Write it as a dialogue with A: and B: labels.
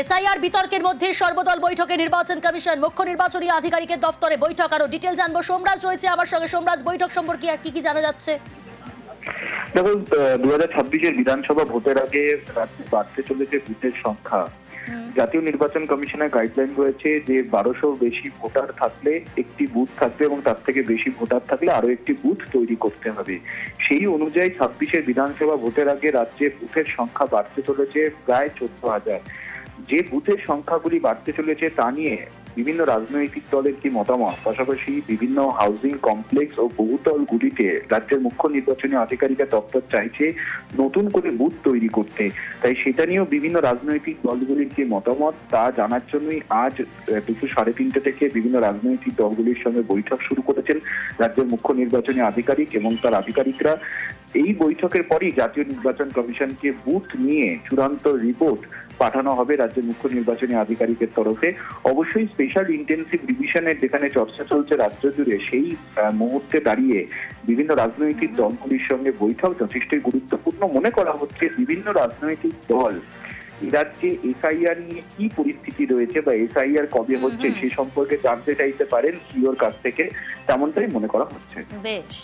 A: SIR বিতর্কের মধ্যে সর্বদল বৈঠকে নির্বাচন কমিশন মুখ্য নির্বাচনী আধিকারিকের দফতরে বৈঠক। আরও ডিটেল জানব। সোমরাজ রয়েছে আমার সঙ্গে। সোমরাজ বৈঠক সম্পর্কে আর কি কি জানা যাচ্ছে?
B: দেখো দু হাজার ছাব্বিশের বিধানসভা ভোটের আগে বাড়তে চলেছে বুথের সংখ্যা। জাতীয় নির্বাচন কমিশনের গাইডলাইন রয়েছে যে বারোশো বেশি ভোটার থাকলে একটি বুথ থাকবে এবং তার থেকে বেশি ভোটার থাকলে আরও একটি বুথ তৈরি করতে হবে। সেই অনুযায়ী ছাব্বিশের বিধানসভা ভোটের আগে রাজ্যে বুথের সংখ্যা বাড়তে চলেছে প্রায় চোদ্দ হাজার। যে বুথের সংখ্যাগুলি বাড়তে চলেছে তা নিয়ে বিভিন্ন রাজনৈতিক দলের কি মতামত? পাশাপাশি বিভিন্ন হাউজিং কমপ্লেক্স ও বহুতলগুলিতে রাজ্যের মুখ্য নির্বাচনী আধিকারিকের দপ্তর চাইছে নতুন করে বুথ তৈরি করতে। তাই সেটা নিয়েও বিভিন্ন রাজনৈতিক দলগুলির কি মতামত তা জানার জন্যই আজ দুপুর সাড়ে তিনটে থেকে বিভিন্ন রাজনৈতিক দলগুলির সঙ্গে বৈঠক শুরু করেছেন রাজ্যের মুখ্য নির্বাচনী আধিকারিক এবং তার আধিকারিকরা। এই বৈঠকের পরই জাতীয় নির্বাচন কমিশনকে বুথ নিয়ে চূড়ান্ত রিপোর্ট পাঠানো হবে রাজ্যের মুখ্য নির্বাচনী আধিকারিকের তরফে। অবশ্যই স্পেশাল ইন্টেন্সিভ ডিভিশনের যেখানে চর্চা চলছে রাজ্য জুড়ে সেই মুহূর্তে দাঁড়িয়ে বিভিন্ন রাজনৈতিক দলগুলির সঙ্গে বৈঠক যথেষ্টই গুরুত্বপূর্ণ। মনে করা হচ্ছে বিভিন্ন রাজনৈতিক দল রাজ্যে এসআইআর নিয়ে কি পরিস্থিতি রয়েছে বা এসআইআর কবে হচ্ছে সে সম্পর্কে জানতে চাইতে পারেন সিওর কাছ থেকে। তেমনটাই মনে করা হচ্ছে।
A: বেশ।